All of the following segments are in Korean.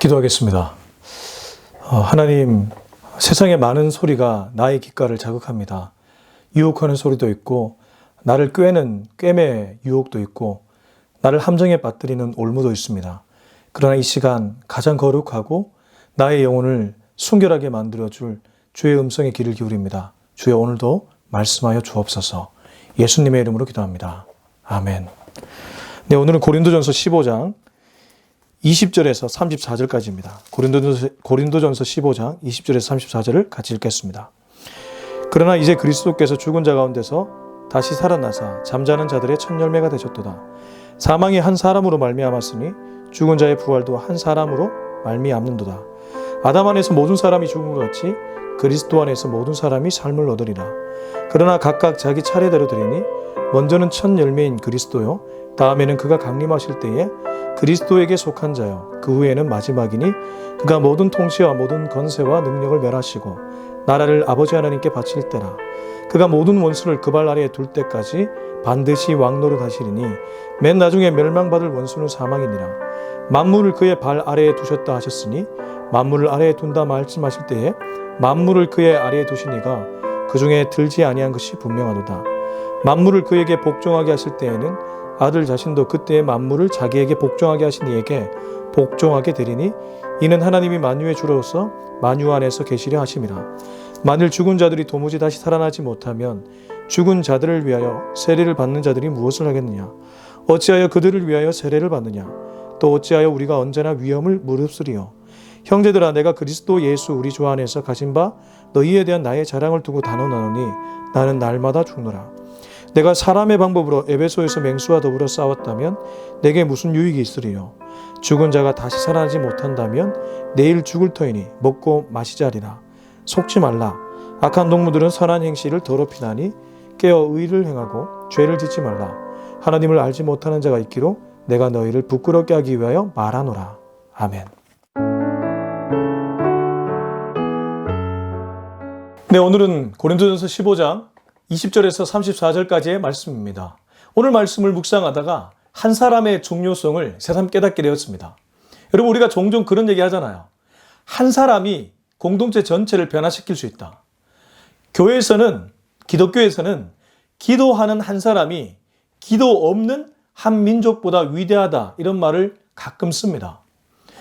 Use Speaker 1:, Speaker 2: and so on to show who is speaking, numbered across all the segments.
Speaker 1: 기도하겠습니다. 어, 하나님, 세상의 많은 소리가 나의 귓가를 자극합니다. 유혹하는 소리도 있고, 나를 꿰는 꿰매 유혹도 있고, 나를 함정에 빠뜨리는 올무도 있습니다. 그러나 이 시간 가장 거룩하고 나의 영혼을 순결하게 만들어줄 주의 음성의 귀를 기울입니다. 주여 오늘도 말씀하여 주옵소서. 예수님의 이름으로 기도합니다. 아멘. 네, 오늘은 고린도전서 15장 20절에서 34절까지입니다. 고린도전서, 15장 20절에서 34절을 같이 읽겠습니다. 그러나 이제 그리스도께서 죽은 자 가운데서 다시 살아나사 잠자는 자들의 첫 열매가 되셨도다. 사망이 한 사람으로 말미암았으니 죽은 자의 부활도 한 사람으로 말미암는도다. 아담 안에서 모든 사람이 죽은 것 같이 그리스도 안에서 모든 사람이 삶을 얻으리라. 그러나 각각 자기 차례대로 드리니 먼저는 첫 열매인 그리스도요 다음에는 그가 강림하실 때에 그리스도에게 속한 자여 그 후에는 마지막이니 그가 모든 통치와 모든 건세와 능력을 멸하시고 나라를 아버지 하나님께 바칠 때라 그가 모든 원수를 그 발 아래에 둘 때까지 반드시 왕노를 하시리니 맨 나중에 멸망받을 원수는 사망이니라 만물을 그의 발 아래에 두셨다 하셨으니 만물을 아래에 둔다 말씀하실 때에 만물을 그의 아래에 두시니가 그 중에 들지 아니한 것이 분명하도다 만물을 그에게 복종하게 하실 때에는 아들 자신도 그때의 만물을 자기에게 복종하게 하신 이에게 복종하게 되리니 이는 하나님이 만유의 주로서 만유 안에서 계시려 하심이라. 만일 죽은 자들이 도무지 다시 살아나지 못하면 죽은 자들을 위하여 세례를 받는 자들이 무엇을 하겠느냐? 어찌하여 그들을 위하여 세례를 받느냐? 또 어찌하여 우리가 언제나 위험을 무릅쓰리요? 형제들아 내가 그리스도 예수 우리 주 안에서 가신 바 너희에 대한 나의 자랑을 두고 단언하노니 나는 날마다 죽노라. 내가 사람의 방법으로 에베소에서 맹수와 더불어 싸웠다면 내게 무슨 유익이 있으리요? 죽은 자가 다시 살아나지 못한다면 내일 죽을 터이니 먹고 마시자리라. 속지 말라. 악한 동무들은 선한 행실을 더럽히나니 깨어 의를 행하고 죄를 짓지 말라. 하나님을 알지 못하는 자가 있기로 내가 너희를 부끄럽게 하기 위하여 말하노라. 아멘. 네, 오늘은 고린도전서 15장 20절에서 34절까지의 말씀입니다. 오늘 말씀을 묵상하다가 한 사람의 중요성을 새삼 깨닫게 되었습니다. 여러분 우리가 종종 그런 얘기 하잖아요. 한 사람이 공동체 전체를 변화시킬 수 있다. 교회에서는 기독교에서는 기도하는 한 사람이 기도 없는 한 민족보다 위대하다 이런 말을 가끔 씁니다.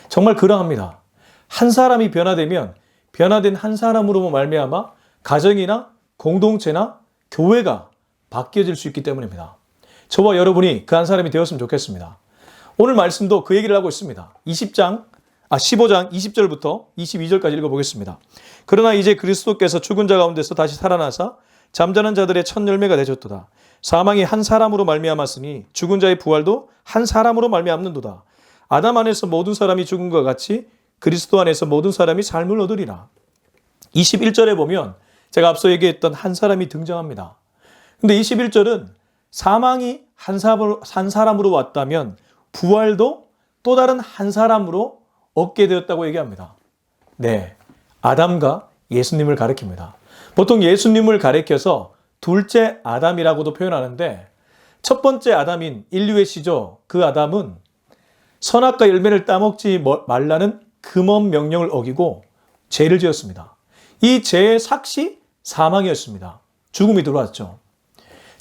Speaker 1: 정말 그러합니다. 한 사람이 변화되면 변화된 한 사람으로 말미암아 가정이나 공동체나 교회가 바뀌어질 수 있기 때문입니다. 저와 여러분이 그 한 사람이 되었으면 좋겠습니다. 오늘 말씀도 그 얘기를 하고 있습니다. 20장, 아, 15장 20절부터 22절까지 읽어보겠습니다. 그러나 이제 그리스도께서 죽은 자 가운데서 다시 살아나사 잠자는 자들의 첫 열매가 되셨도다. 사망이 한 사람으로 말미암았으니 죽은 자의 부활도 한 사람으로 말미암는도다. 아담 안에서 모든 사람이 죽은 것 같이 그리스도 안에서 모든 사람이 삶을 얻으리라. 21절에 보면 제가 앞서 얘기했던 한 사람이 등장합니다. 근데 21절은 사망이 한 사람으로, 한 사람으로 왔다면 부활도 또 다른 한 사람으로 얻게 되었다고 얘기합니다. 네. 아담과 예수님을 가리킵니다. 보통 예수님을 가리켜서 둘째 아담이라고도 표현하는데 첫 번째 아담인 인류의 시조 그 아담은 선악과 열매를 따먹지 말라는 금언 명령을 어기고 죄를 지었습니다. 이 죄의 삭시 사망이었습니다. 죽음이 들어왔죠.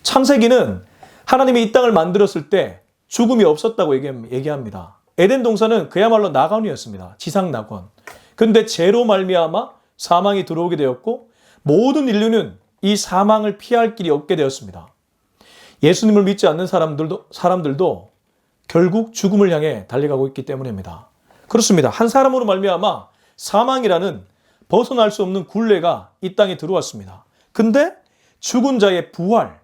Speaker 1: 창세기는 하나님이 이 땅을 만들었을 때 죽음이 없었다고 얘기합니다. 에덴 동산은 그야말로 낙원이었습니다. 지상 낙원. 근데 죄로 말미암아 사망이 들어오게 되었고 모든 인류는 이 사망을 피할 길이 없게 되었습니다. 예수님을 믿지 않는 사람들도 사람들도 결국 죽음을 향해 달려가고 있기 때문입니다. 그렇습니다. 한 사람으로 말미암아 사망이라는 벗어날 수 없는 굴레가 이 땅에 들어왔습니다. 근데 죽은 자의 부활,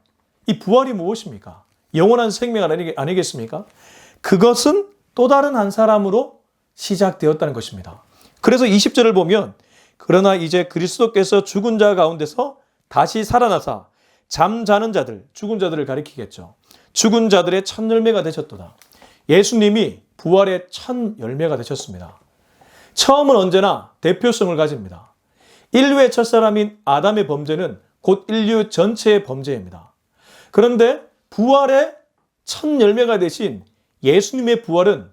Speaker 1: 이 부활이 무엇입니까? 영원한 생명 아니, 겠습니까 그것은 또 다른 한 사람으로 시작되었다는 것입니다. 그래서 20절을 보면 그러나 이제 그리스도께서 죽은 자 가운데서 다시 살아나사 잠자는 자들, 죽은 자들을 가리키겠죠. 죽은 자들의 첫 열매가 되셨도다. 예수님이 부활의 첫 열매가 되셨습니다. 처음은 언제나 대표성을 가집니다. 인류의 첫사람인 아담의 범죄는 곧 인류 전체의 범죄입니다. 그런데 부활의 첫 열매가 되신 예수님의 부활은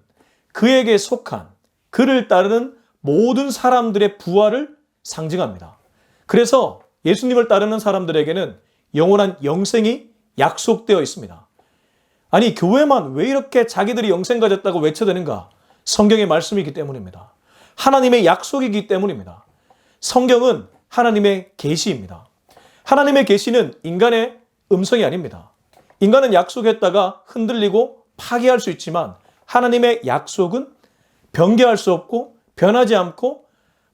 Speaker 1: 그에게 속한 그를 따르는 모든 사람들의 부활을 상징합니다. 그래서 예수님을 따르는 사람들에게는 영원한 영생이 약속되어 있습니다. 아니 교회만 왜 이렇게 자기들이 영생 가졌다고 외쳐대는가? 성경의 말씀이기 때문입니다. 하나님의 약속이기 때문입니다. 성경은 하나님의 계시입니다. 하나님의 계시는 인간의 음성이 아닙니다. 인간은 약속했다가 흔들리고 파괴할 수 있지만 하나님의 약속은 변개할 수 없고 변하지 않고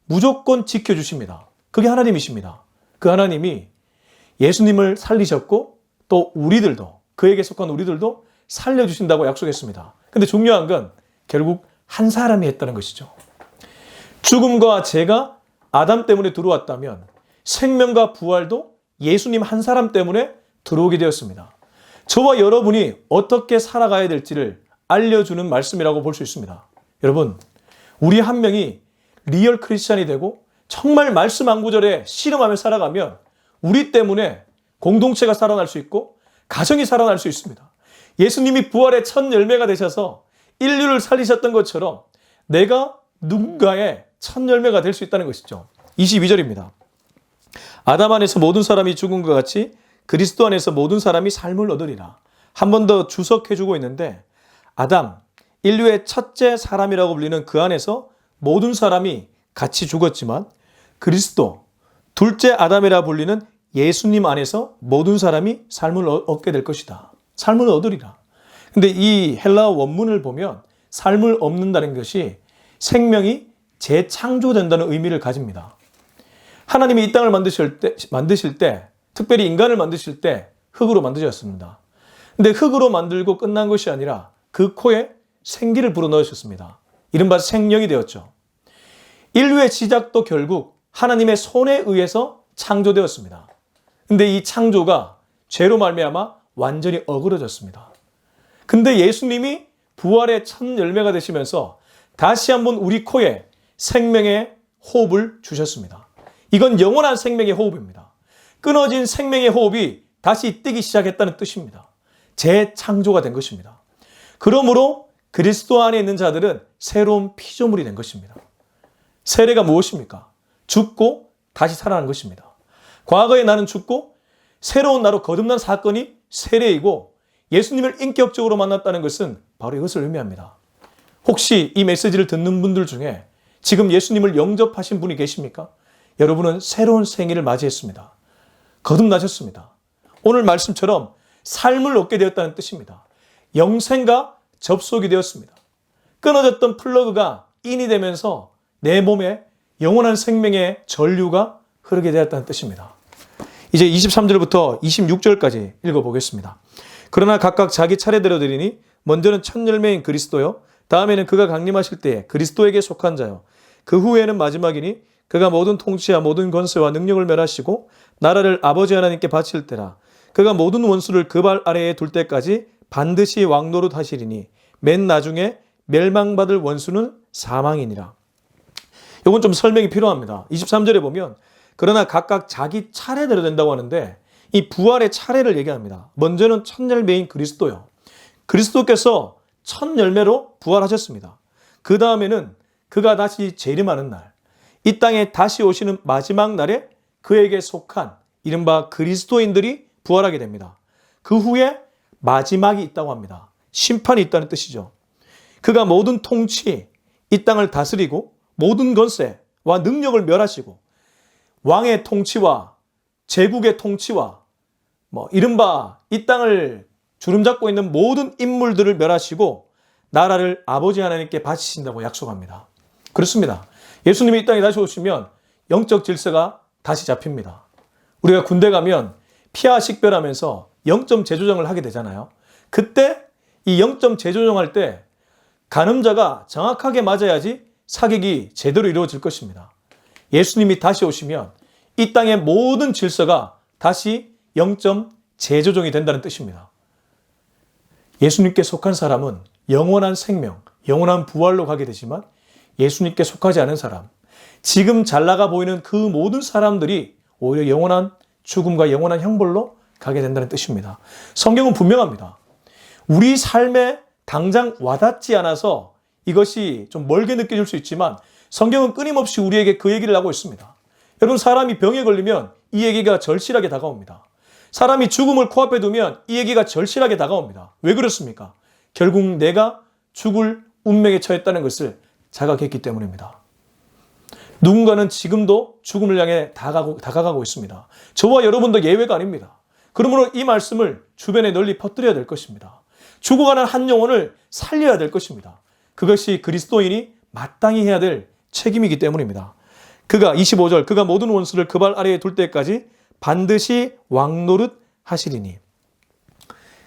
Speaker 1: 무조건 지켜주십니다. 그게 하나님이십니다. 그 하나님이 예수님을 살리셨고 또 우리들도 그에게 속한 우리들도 살려주신다고 약속했습니다. 근데 중요한 건 결국 한 사람이 했다는 것이죠. 죽음과 죄가 아담 때문에 들어왔다면 생명과 부활도 예수님 한 사람 때문에 들어오게 되었습니다. 저와 여러분이 어떻게 살아가야 될지를 알려주는 말씀이라고 볼 수 있습니다. 여러분, 우리 한 명이 리얼 크리스찬이 되고 정말 말씀 한 구절에 실험하며 살아가면 우리 때문에 공동체가 살아날 수 있고 가정이 살아날 수 있습니다. 예수님이 부활의 첫 열매가 되셔서 인류를 살리셨던 것처럼 내가 누군가의 첫 열매가 될 수 있다는 것이죠. 22절입니다. 아담 안에서 모든 사람이 죽은 것 같이 그리스도 안에서 모든 사람이 삶을 얻으리라. 한 번 더 주석해 주고 있는데 아담 인류의 첫째 사람이라고 불리는 그 안에서 모든 사람이 같이 죽었지만 그리스도 둘째 아담이라 불리는 예수님 안에서 모든 사람이 삶을 얻게 될 것이다. 삶을 얻으리라. 근데 이 헬라 원문을 보면 삶을 얻는다는 것이 생명이 재창조된다는 의미를 가집니다. 하나님이 이 땅을 만드실 때, 만드실 때, 특별히 인간을 만드실 때 흙으로 만드셨습니다. 근데 흙으로 만들고 끝난 것이 아니라 그 코에 생기를 불어넣으셨습니다. 이른바 생명이 되었죠. 인류의 시작도 결국 하나님의 손에 의해서 창조되었습니다. 근데 이 창조가 죄로 말미암아 완전히 어그러졌습니다. 근데 예수님이 부활의 첫 열매가 되시면서 다시 한번 우리 코에 생명의 호흡을 주셨습니다. 이건 영원한 생명의 호흡입니다. 끊어진 생명의 호흡이 다시 뜨기 시작했다는 뜻입니다. 재창조가 된 것입니다. 그러므로 그리스도 안에 있는 자들은 새로운 피조물이 된 것입니다. 세례가 무엇입니까? 죽고 다시 살아난 것입니다. 과거에 나는 죽고 새로운 나로 거듭난 사건이 세례이고 예수님을 인격적으로 만났다는 것은 바로 이것을 의미합니다. 혹시 이 메시지를 듣는 분들 중에 지금 예수님을 영접하신 분이 계십니까? 여러분은 새로운 생일을 맞이했습니다. 거듭나셨습니다. 오늘 말씀처럼 삶을 얻게 되었다는 뜻입니다. 영생과 접속이 되었습니다. 끊어졌던 플러그가 인이 되면서 내 몸에 영원한 생명의 전류가 흐르게 되었다는 뜻입니다. 이제 23절부터 26절까지 읽어보겠습니다. 그러나 각각 자기 차례대로 드리니 먼저는 첫 열매인 그리스도요 다음에는 그가 강림하실 때에 그리스도에게 속한 자요. 그 후에는 마지막이니 그가 모든 통치와 모든 권세와 능력을 멸하시고 나라를 아버지 하나님께 바칠 때라. 그가 모든 원수를 그 발 아래에 둘 때까지 반드시 왕노릇 하시리니 맨 나중에 멸망받을 원수는 사망이니라. 이건 좀 설명이 필요합니다. 23절에 보면 그러나 각각 자기 차례대로 된다고 하는데 이 부활의 차례를 얘기합니다. 먼저는 천열매인 그리스도요. 그리스도께서 첫 열매로 부활하셨습니다. 그 다음에는 그가 다시 재림하는 날, 이 땅에 다시 오시는 마지막 날에 그에게 속한 이른바 그리스도인들이 부활하게 됩니다. 그 후에 마지막이 있다고 합니다. 심판이 있다는 뜻이죠. 그가 모든 통치, 이 땅을 다스리고 모든 건세와 능력을 멸하시고 왕의 통치와 제국의 통치와 뭐 이른바 이 땅을 주름 잡고 있는 모든 인물들을 멸하시고 나라를 아버지 하나님께 바치신다고 약속합니다. 그렇습니다. 예수님이 이 땅에 다시 오시면 영적 질서가 다시 잡힙니다. 우리가 군대 가면 피하 식별하면서 영점 재조정을 하게 되잖아요. 그때 이 영점 재조정할 때가늠자가 정확하게 맞아야지 사격이 제대로 이루어질 것입니다. 예수님이 다시 오시면 이 땅의 모든 질서가 다시 영점 재조정이 된다는 뜻입니다. 예수님께 속한 사람은 영원한 생명, 영원한 부활로 가게 되지만 예수님께 속하지 않은 사람, 지금 잘 나가 보이는 그 모든 사람들이 오히려 영원한 죽음과 영원한 형벌로 가게 된다는 뜻입니다. 성경은 분명합니다. 우리 삶에 당장 와닿지 않아서 이것이 좀 멀게 느껴질 수 있지만 성경은 끊임없이 우리에게 그 얘기를 하고 있습니다. 여러분, 사람이 병에 걸리면 이 얘기가 절실하게 다가옵니다. 사람이 죽음을 코앞에 두면 이 얘기가 절실하게 다가옵니다. 왜 그렇습니까? 결국 내가 죽을 운명에 처했다는 것을 자각했기 때문입니다. 누군가는 지금도 죽음을 향해 다가고 다가가고 있습니다. 저와 여러분도 예외가 아닙니다. 그러므로 이 말씀을 주변에 널리 퍼뜨려야 될 것입니다. 죽어가는 한 영혼을 살려야 될 것입니다. 그것이 그리스도인이 마땅히 해야 될 책임이기 때문입니다. 그가 25절 그가 모든 원수를 그 발 아래에 둘 때까지 반드시 왕노릇 하시리니.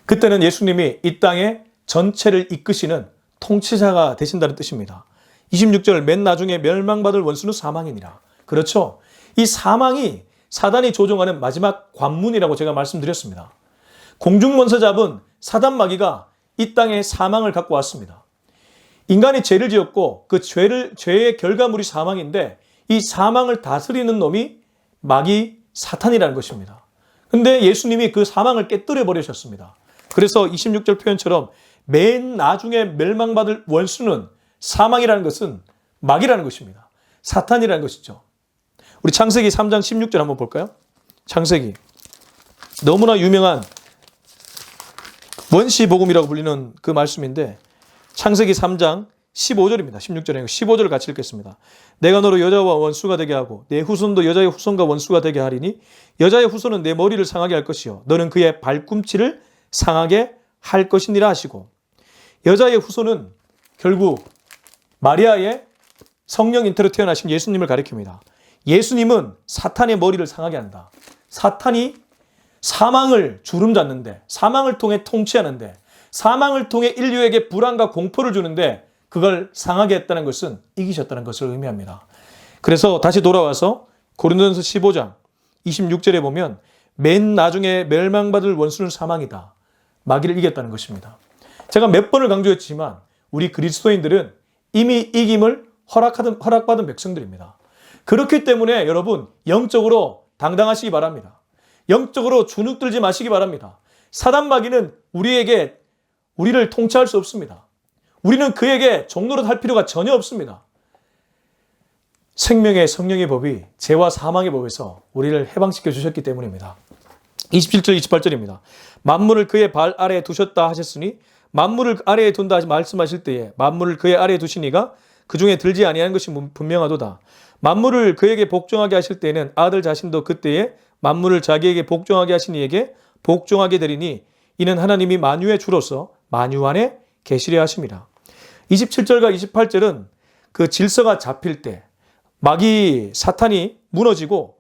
Speaker 1: 그때는 예수님이 이 땅의 전체를 이끄시는 통치자가 되신다는 뜻입니다. 26절 맨 나중에 멸망받을 원수는 사망이니라. 그렇죠? 이 사망이 사단이 조종하는 마지막 관문이라고 제가 말씀드렸습니다. 공중권세 잡은 사단 마귀가 이 땅에 사망을 갖고 왔습니다. 인간이 죄를 지었고 그 죄를 죄의 결과물이 사망인데 이 사망을 다스리는 놈이 마귀 사탄이라는 것입니다. 근데 예수님이 그 사망을 깨뜨려 버리셨습니다. 그래서 26절 표현처럼 맨 나중에 멸망받을 원수는 사망이라는 것은 막이라는 것입니다. 사탄이라는 것이죠. 우리 창세기 3장 16절 한번 볼까요? 창세기. 너무나 유명한 원시 복음이라고 불리는 그 말씀인데 창세기 3장 15절입니다. 1 6절에아 15절을 같이 읽겠습니다. 내가 너로 여자와 원수가 되게 하고 내 후손도 여자의 후손과 원수가 되게 하리니 여자의 후손은 내 머리를 상하게 할 것이요 너는 그의 발꿈치를 상하게 할 것이니라 하시고 여자의 후손은 결국 마리아의 성령 인터로 태어나신 예수님을 가리킵니다. 예수님은 사탄의 머리를 상하게 한다. 사탄이 사망을 주름 잡는데 사망을 통해 통치하는데 사망을 통해 인류에게 불안과 공포를 주는데 그걸 상하게 했다는 것은 이기셨다는 것을 의미합니다. 그래서 다시 돌아와서 고린도전서 15장 26절에 보면 맨 나중에 멸망받을 원수는 사망이다. 마귀를 이겼다는 것입니다. 제가 몇 번을 강조했지만 우리 그리스도인들은 이미 이김을 허락하던, 허락받은 백성들입니다. 그렇기 때문에 여러분 영적으로 당당하시기 바랍니다. 영적으로 주눅 들지 마시기 바랍니다. 사단 마귀는 우리에게 우리를 통치할 수 없습니다. 우리는 그에게 종로를 할 필요가 전혀 없습니다. 생명의 성령의 법이 죄와 사망의 법에서 우리를 해방시켜 주셨기 때문입니다. 27절 28절입니다. 만물을 그의 발 아래에 두셨다 하셨으니 만물을 아래에 둔다 말씀하실 때에 만물을 그의 아래에 두시니가 그 중에 들지 아니하는 것이 분명하도다. 만물을 그에게 복종하게 하실 때에는 아들 자신도 그때에 만물을 자기에게 복종하게 하신 이에게 복종하게 되리니 이는 하나님이 만유의 주로서 만유 안에 계시려 하십니다. 27절과 28절은 그 질서가 잡힐 때 마귀 사탄이 무너지고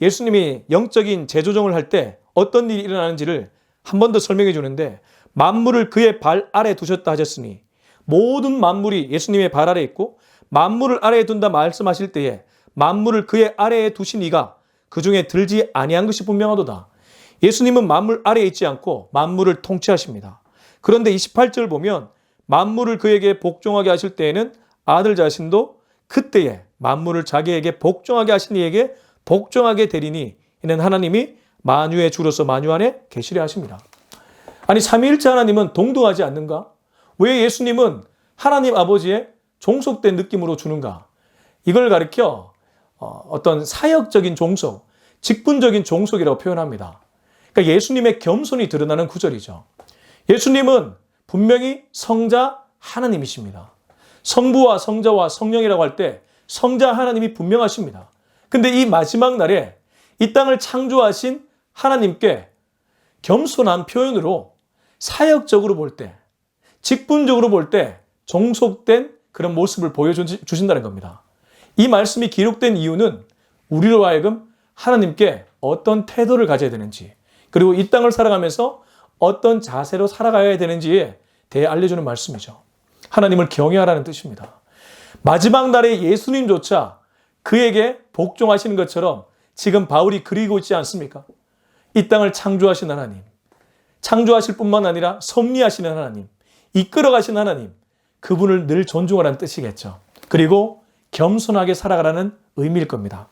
Speaker 1: 예수님이 영적인 재조정을 할 때 어떤 일이 일어나는지를 한 번 더 설명해 주는데 만물을 그의 발 아래 두셨다 하셨으니 모든 만물이 예수님의 발 아래 있고 만물을 아래에 둔다 말씀하실 때에 만물을 그의 아래에 두신 이가 그 중에 들지 아니한 것이 분명하도다. 예수님은 만물 아래에 있지 않고 만물을 통치하십니다. 그런데 28절 보면 만물을 그에게 복종하게 하실 때에는 아들 자신도 그때에 만물을 자기에게 복종하게 하신 이에게 복종하게 되리니 이는 하나님이 만유의 주로서 만유 안에 계시려 하십니다. 아니 삼위일체 하나님은 동등하지 않는가? 왜 예수님은 하나님 아버지의 종속된 느낌으로 주는가? 이걸 가리켜 어, 어떤 사역적인 종속, 직분적인 종속이라고 표현합니다. 그러니까 예수님의 겸손이 드러나는 구절이죠. 예수님은 분명히 성자 하나님이십니다. 성부와 성자와 성령이라고 할 때 성자 하나님이 분명하십니다. 근데 이 마지막 날에 이 땅을 창조하신 하나님께 겸손한 표현으로 사역적으로 볼 때, 직분적으로 볼 때 종속된 그런 모습을 보여주신다는 겁니다. 이 말씀이 기록된 이유는 우리로 하여금 하나님께 어떤 태도를 가져야 되는지, 그리고 이 땅을 살아가면서 어떤 자세로 살아가야 되는지에 대해 알려주는 말씀이죠. 하나님을 경외하라는 뜻입니다. 마지막 날에 예수님조차 그에게 복종하시는 것처럼 지금 바울이 그리고 있지 않습니까? 이 땅을 창조하신 하나님, 창조하실 뿐만 아니라 섭리하시는 하나님, 이끌어가신 하나님, 그분을 늘 존중하라는 뜻이겠죠. 그리고 겸손하게 살아가라는 의미일 겁니다.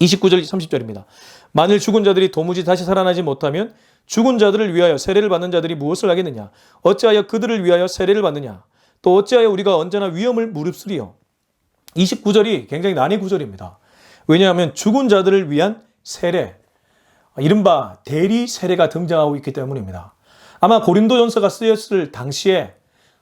Speaker 1: 29절, 30절입니다. 만일 죽은 자들이 도무지 다시 살아나지 못하면 죽은 자들을 위하여 세례를 받는 자들이 무엇을 하겠느냐? 어찌하여 그들을 위하여 세례를 받느냐? 또 어찌하여 우리가 언제나 위험을 무릅쓰리요? 29절이 굉장히 난해 구절입니다. 왜냐하면 죽은 자들을 위한 세례, 이른바 대리 세례가 등장하고 있기 때문입니다. 아마 고린도전서가 쓰였을 당시에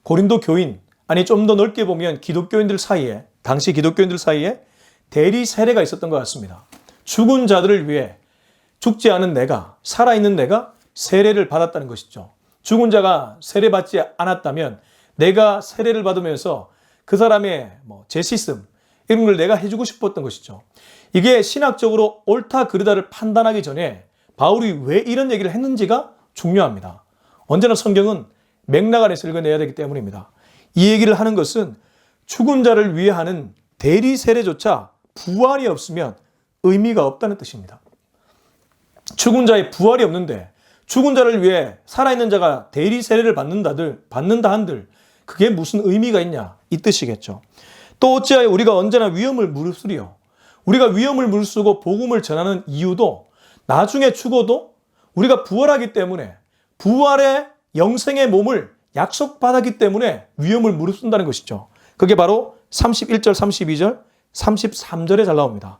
Speaker 1: 고린도 교인, 아니 좀 더 넓게 보면 기독교인들 사이에, 당시 기독교인들 사이에 대리 세례가 있었던 것 같습니다. 죽은 자들을 위해 죽지 않은 내가 살아있는 내가 세례를 받았다는 것이죠. 죽은 자가 세례받지 않았다면 내가 세례를 받으면서 그 사람의 뭐 제시슴 이런 걸 내가 해주고 싶었던 것이죠. 이게 신학적으로 옳다 그르다를 판단하기 전에 바울이 왜 이런 얘기를 했는지가 중요합니다. 언제나 성경은 맥락 안에서 읽어내야 되기 때문입니다. 이 얘기를 하는 것은 죽은 자를 위해 하는 대리 세례조차 부활이 없으면 의미가 없다는 뜻입니다. 죽은 자의 부활이 없는데 죽은 자를 위해 살아있는 자가 대리 세례를 받는다들 받는다 한들 그게 무슨 의미가 있냐 이 뜻이겠죠. 또 어찌하여 우리가 언제나 위험을 무릅쓰리요. 우리가 위험을 무릅쓰고 복음을 전하는 이유도 나중에 죽어도 우리가 부활하기 때문에 부활의 영생의 몸을 약속받았기 때문에 위험을 무릅쓴다는 것이죠. 그게 바로 31절, 32절, 33절에 잘 나옵니다.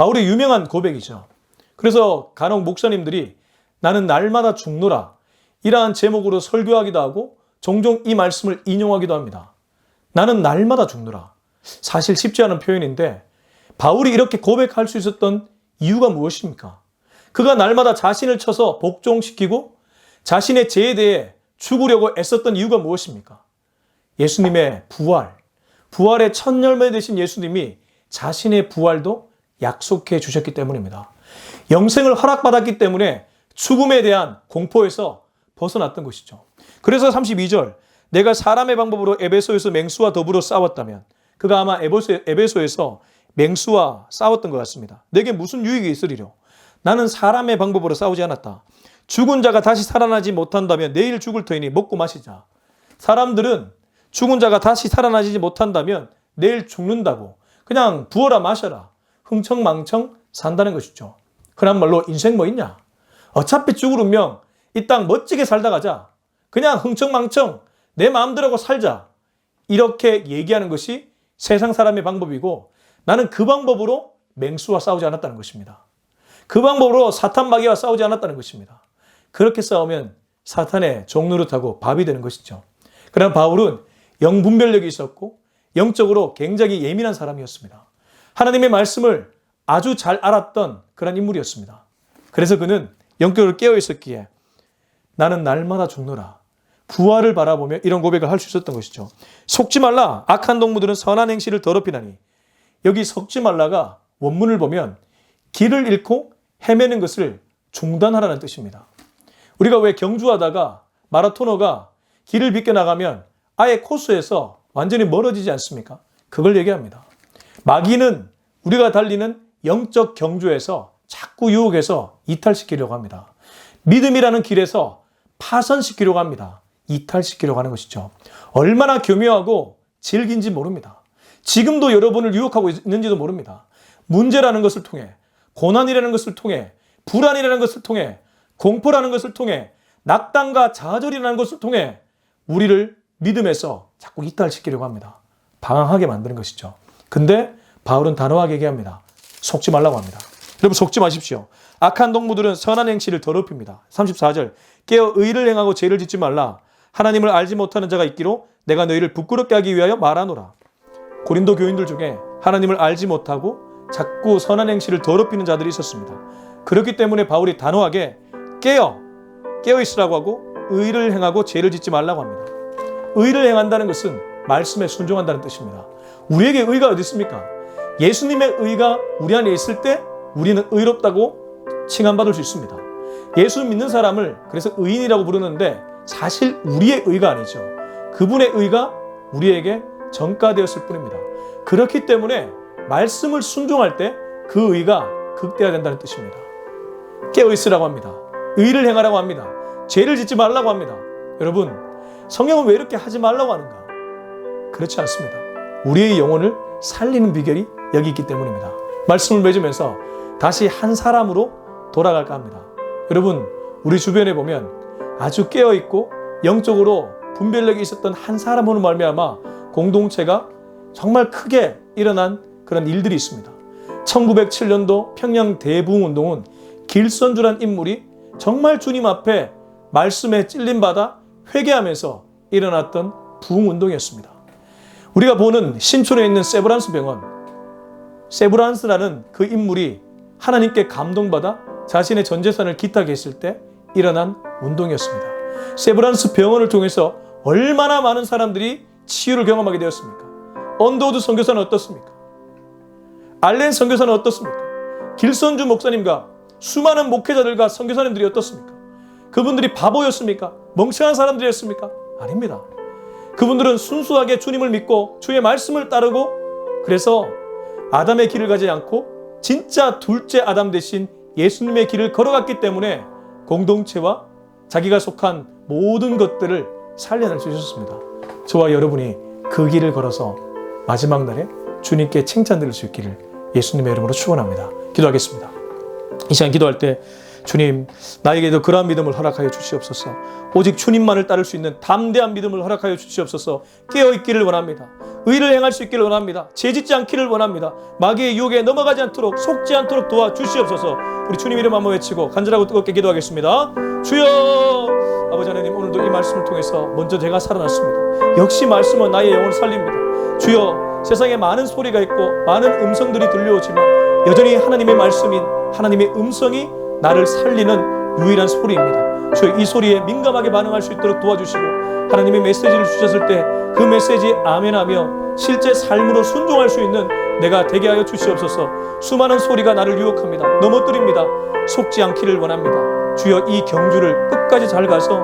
Speaker 1: 바울의 유명한 고백이죠. 그래서 간혹 목사님들이 나는 날마다 죽노라 이러한 제목으로 설교하기도 하고 종종 이 말씀을 인용하기도 합니다. 나는 날마다 죽노라. 사실 쉽지 않은 표현인데 바울이 이렇게 고백할 수 있었던 이유가 무엇입니까? 그가 날마다 자신을 쳐서 복종시키고 자신의 죄에 대해 죽으려고 애썼던 이유가 무엇입니까? 예수님의 부활, 부활의 첫 열매 되신 예수님이 자신의 부활도 약속해 주셨기 때문입니다. 영생을 허락받았기 때문에 죽음에 대한 공포에서 벗어났던 것이죠. 그래서 32절, 내가 사람의 방법으로 에베소에서 맹수와 더불어 싸웠다면, 그가 아마 에베소, 에서 맹수와 싸웠던 것 같습니다. 내게 무슨 유익이 있으리려? 나는 사람의 방법으로 싸우지 않았다. 죽은 자가 다시 살아나지 못한다면 내일 죽을 터이니 먹고 마시자. 사람들은 죽은 자가 다시 살아나지 못한다면 내일 죽는다고 그냥 부어라 마셔라. 흥청망청 산다는 것이죠. 흔한 말로 인생 뭐 있냐? 어차피 죽을 운명, 이 땅 멋지게 살다 가자. 그냥 흥청망청 내 마음대로 살자. 이렇게 얘기하는 것이 세상 사람의 방법이고 나는 그 방법으로 맹수와 싸우지 않았다는 것입니다. 그 방법으로 사탄 마귀와 싸우지 않았다는 것입니다. 그렇게 싸우면 사탄의 종노릇하고 밥이 되는 것이죠. 그러나 바울은 영분별력이 있었고 영적으로 굉장히 예민한 사람이었습니다. 하나님의 말씀을 아주 잘 알았던 그런 인물이었습니다. 그래서 그는 영적을 깨어 있었기에 나는 날마다 죽노라. 부활을 바라보며 이런 고백을 할 수 있었던 것이죠. 속지 말라. 악한 동무들은 선한 행실을 더럽히나니. 여기 속지 말라가 원문을 보면 길을 잃고 헤매는 것을 중단하라는 뜻입니다. 우리가 왜 경주하다가 마라토너가 길을 비껴나가면 아예 코스에서 완전히 멀어지지 않습니까? 그걸 얘기합니다. 마귀는 우리가 달리는 영적 경주에서 자꾸 유혹해서 이탈시키려고 합니다. 믿음이라는 길에서 파선시키려고 합니다. 이탈시키려고 하는 것이죠. 얼마나 교묘하고 질긴지 모릅니다. 지금도 여러분을 유혹하고 있는지도 모릅니다. 문제라는 것을 통해, 고난이라는 것을 통해, 불안이라는 것을 통해, 공포라는 것을 통해, 낙담과 좌절이라는 것을 통해 우리를 믿음에서 자꾸 이탈시키려고 합니다. 방황하게 만드는 것이죠. 근데 바울은 단호하게 얘기합니다. 속지 말라고 합니다. 여러분 속지 마십시오. 악한 동무들은 선한 행실을 더럽힙니다. 34절 깨어 의를 행하고 죄를 짓지 말라. 하나님을 알지 못하는 자가 있기로 내가 너희를 부끄럽게 하기 위하여 말하노라. 고린도 교인들 중에 하나님을 알지 못하고 자꾸 선한 행실을 더럽히는 자들이 있었습니다. 그렇기 때문에 바울이 단호하게 깨어 깨어 있으라고 하고 의를 행하고 죄를 짓지 말라고 합니다. 의를 행한다는 것은 말씀에 순종한다는 뜻입니다. 우리에게 의가 어디 있습니까? 예수님의 의가 우리 안에 있을 때 우리는 의롭다고 칭함받을 수 있습니다. 예수 믿는 사람을 그래서 의인이라고 부르는데 사실 우리의 의가 아니죠. 그분의 의가 우리에게 전가되었을 뿐입니다. 그렇기 때문에 말씀을 순종할 때 그 의가 극대화된다는 뜻입니다. 깨어 있으라고 합니다. 의를 행하라고 합니다. 죄를 짓지 말라고 합니다. 여러분, 성경은 왜 이렇게 하지 말라고 하는가? 그렇지 않습니다. 우리의 영혼을 살리는 비결이 여기 있기 때문입니다. 말씀을 맺으면서 다시 한 사람으로 돌아갈까 합니다. 여러분, 우리 주변에 보면 아주 깨어 있고 영적으로 분별력이 있었던 한 사람으로 말미암아 공동체가 정말 크게 일어난 그런 일들이 있습니다. 1907년도 평양 대부흥 운동은 길선주란 인물이 정말 주님 앞에 말씀에 찔린 바다 회개하면서 일어났던 부흥 운동이었습니다. 우리가 보는 신촌에 있는 세브란스 병원, 세브란스라는 그 인물이 하나님께 감동받아 자신의 전 재산을 기탁했을 때 일어난 운동이었습니다. 세브란스 병원을 통해서 얼마나 많은 사람들이 치유를 경험하게 되었습니까? 언더우드 선교사는 어떻습니까? 알렌 선교사는 어떻습니까? 길선주 목사님과 수많은 목회자들과 선교사님들이 어떻습니까? 그분들이 바보였습니까? 멍청한 사람들이었습니까? 아닙니다. 그분들은 순수하게 주님을 믿고 주의 말씀을 따르고 그래서 아담의 길을 가지 않고 진짜 둘째 아담 대신 예수님의 길을 걸어갔기 때문에 공동체와 자기가 속한 모든 것들을 살려낼 수 있었습니다. 저와 여러분이 그 길을 걸어서 마지막 날에 주님께 칭찬 드릴 수 있기를 예수님의 이름으로 축원합니다. 기도하겠습니다. 이 시간 기도할 때 주님, 나에게도 그러한 믿음을 허락하여 주시옵소서. 오직 주님만을 따를 수 있는 담대한 믿음을 허락하여 주시옵소서. 깨어 있기를 원합니다. 의를 행할 수 있기를 원합니다. 재짓지 않기를 원합니다. 마귀의 유혹에 넘어가지 않도록 속지 않도록 도와 주시옵소서. 우리 주님 이름 한번 외치고 간절하고 뜨겁게 기도하겠습니다. 주여, 아버지 하나님 오늘도 이 말씀을 통해서 먼저 제가 살아났습니다. 역시 말씀은 나의 영혼을 살립니다. 주여, 세상에 많은 소리가 있고 많은 음성들이 들려오지만 여전히 하나님의 말씀인 하나님의 음성이 나를 살리는 유일한 소리입니다. 주여 이 소리에 민감하게 반응할 수 있도록 도와주시고 하나님이 메시지를 주셨을 때 그 메시지에 아멘하며 실제 삶으로 순종할 수 있는 내가 되게 하여 주시옵소서 수많은 소리가 나를 유혹합니다. 넘어뜨립니다. 속지 않기를 원합니다. 주여 이 경주를 끝까지 잘 가서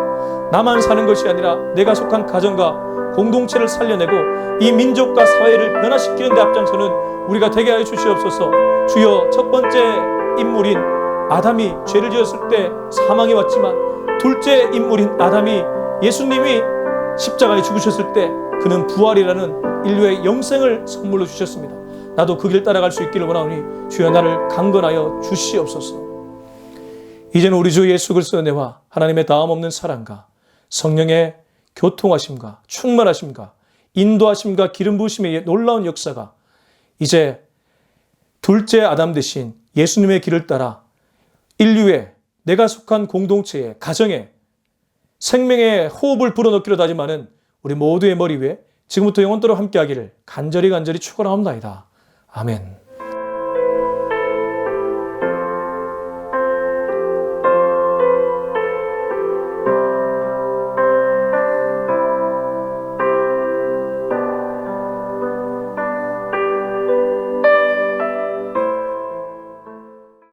Speaker 1: 나만 사는 것이 아니라 내가 속한 가정과 공동체를 살려내고 이 민족과 사회를 변화시키는 데 앞장서는 우리가 되게 하여 주시옵소서 주여 첫 번째 인물인 아담이 죄를 지었을 때 사망이 왔지만 둘째 인물인 아담이 예수님이 십자가에 죽으셨을 때 그는 부활이라는 인류의 영생을 선물로 주셨습니다. 나도 그 길 따라갈 수 있기를 원하오니 주여 나를 강건하여 주시옵소서. 이제는 우리 주 예수 그리스도의 은혜와 하나님의 다음 없는 사랑과 성령의 교통하심과 충만하심과 인도하심과 기름 부으심의 놀라운 역사가 이제 둘째 아담 대신 예수님의 길을 따라 인류의 내가 속한 공동체의 가정에 생명의 호흡을 불어넣기로 다짐하는 우리 모두의 머리 위에 지금부터 영원토록 함께하기를 간절히 간절히 축원합니다. 아멘.